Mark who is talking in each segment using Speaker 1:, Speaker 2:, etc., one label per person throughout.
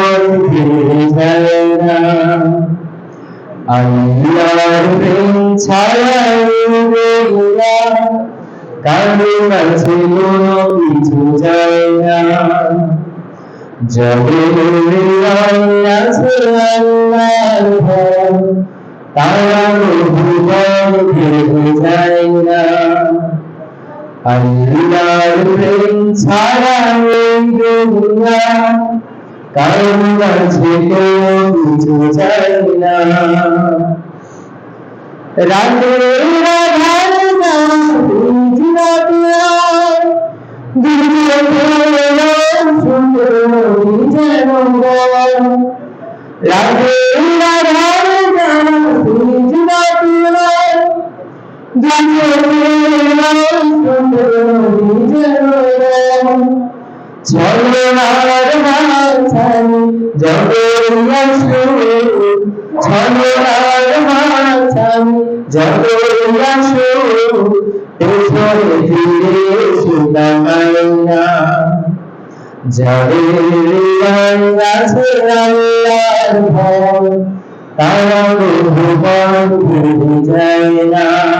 Speaker 1: পথ ভেঙে যায় না আল্লাহর প্রেম ছাড়া কারও কাছে কোনো কিছু যায় না তারা ভুবন ফিরে যায় না আল্লাহর প্রেম ছাড়া কারও কাছে কোনো কিছু চাই না রাতের আধার না বুঝিয়া দিলে ভোলা সুন্দর যেন রাতের আধার না বুঝিয়া দিলে ভোলা সুন্দর যেন মাছানি জগরিয়া শুরু চলো আর মাছানি জগরিয়া শুরু পেছনে ফিরে পাইনা যাদের আছে আল্লাহর ভয় তারা বহুবার ভুলে যায় না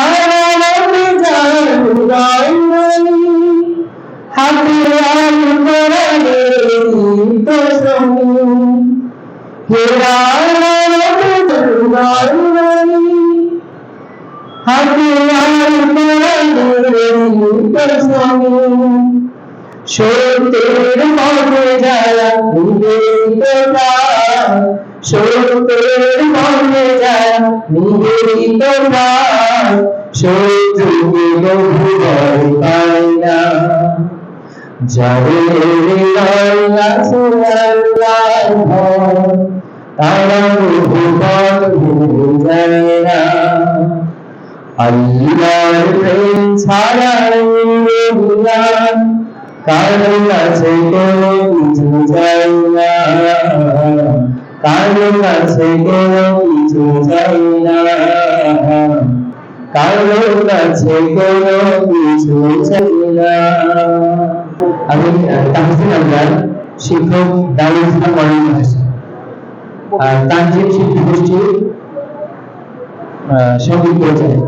Speaker 1: সত্যের মনে যারা নিবেদিত সত্যের মনে যারা নিবেদিত ভয় পায় না যাদের তারা ভুলে যায় না আল্লাহর প্রেম ছাড়া কারও কাছে কোনো কিছু চাই না। কারও কাছে কোনো কিছু চাই না। কারও কাছে কোনো কিছু চাই না। আমি তাহসিন আবরার শিক্ষক দারুল ইসলাম মডেল মাদ্রাসা আর তানজিম শিল্পী গোষ্ঠীর আহ, সংগীত পরিচালক